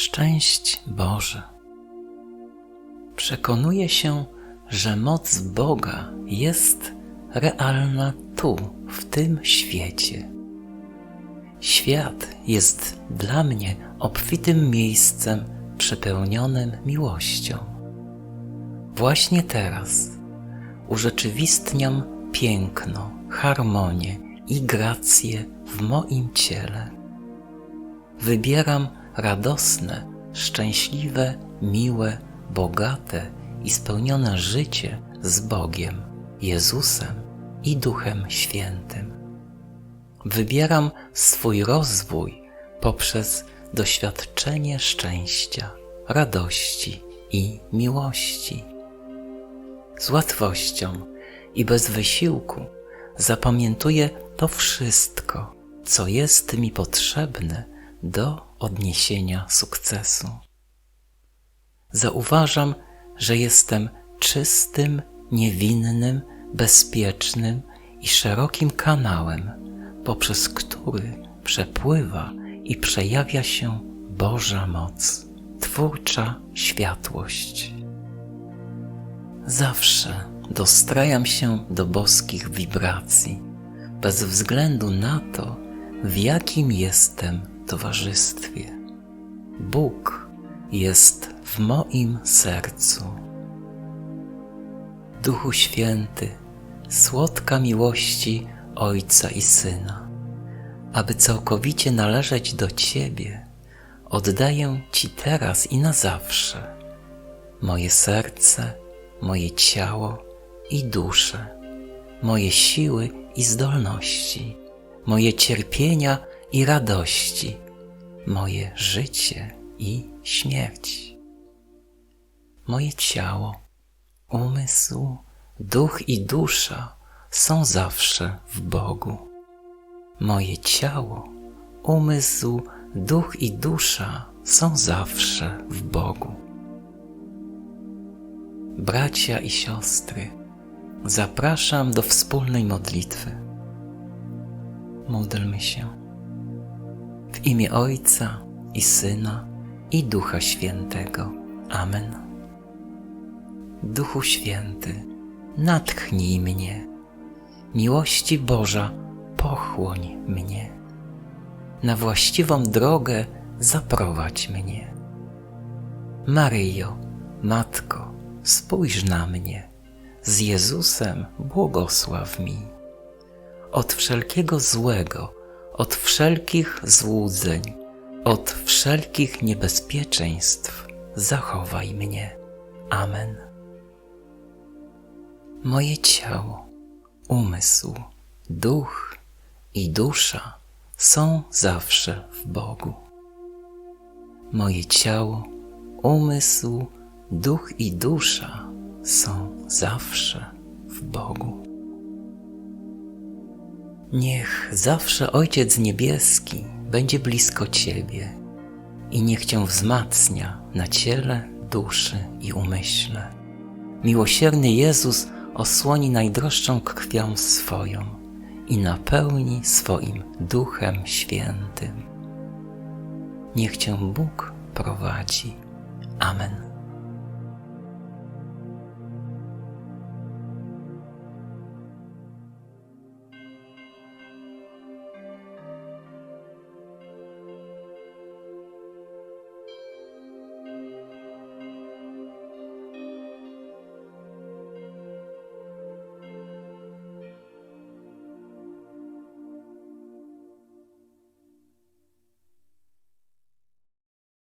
Szczęść Boże. Przekonuję się, że moc Boga jest realna tu, w tym świecie. Świat jest dla mnie obfitym miejscem przepełnionym miłością. Właśnie teraz urzeczywistniam piękno, harmonię i grację w moim ciele. Wybieram radosne, szczęśliwe, miłe, bogate i spełnione życie z Bogiem, Jezusem i Duchem Świętym. Wybieram swój rozwój poprzez doświadczenie szczęścia, radości i miłości. Z łatwością i bez wysiłku zapamiętuję to wszystko, co jest mi potrzebne do odniesienia sukcesu. Zauważam, że jestem czystym, niewinnym, bezpiecznym i szerokim kanałem, poprzez który przepływa i przejawia się Boża moc, twórcza światłość. Zawsze dostrajam się do boskich wibracji, bez względu na to, w jakim jestem towarzystwie. Bóg jest w moim sercu. Duchu Święty, słodka miłości Ojca i Syna, aby całkowicie należeć do Ciebie, oddaję Ci teraz i na zawsze moje serce, moje ciało i duszę, moje siły i zdolności, moje cierpienia i radości, moje życie i śmierć. Moje ciało, umysł, duch i dusza są zawsze w Bogu. Moje ciało, umysł, duch i dusza są zawsze w Bogu. Bracia i siostry, zapraszam do wspólnej modlitwy. Módlmy się. W imię Ojca i Syna i Ducha Świętego. Amen. Duchu Święty, natchnij mnie. Miłości Boża, pochłoń mnie. Na właściwą drogę zaprowadź mnie. Maryjo, Matko, spójrz na mnie. Z Jezusem błogosław mi. Od wszelkiego złego, od wszelkich złudzeń, od wszelkich niebezpieczeństw zachowaj mnie. Amen. Moje ciało, umysł, duch i dusza są zawsze w Bogu. Moje ciało, umysł, duch i dusza są zawsze w Bogu. Niech zawsze Ojciec Niebieski będzie blisko Ciebie i niech Cię wzmacnia na ciele, duszy i umyśle. Miłosierny Jezus osłoni najdroższą krwią swoją i napełni swoim Duchem Świętym. Niech Cię Bóg prowadzi. Amen.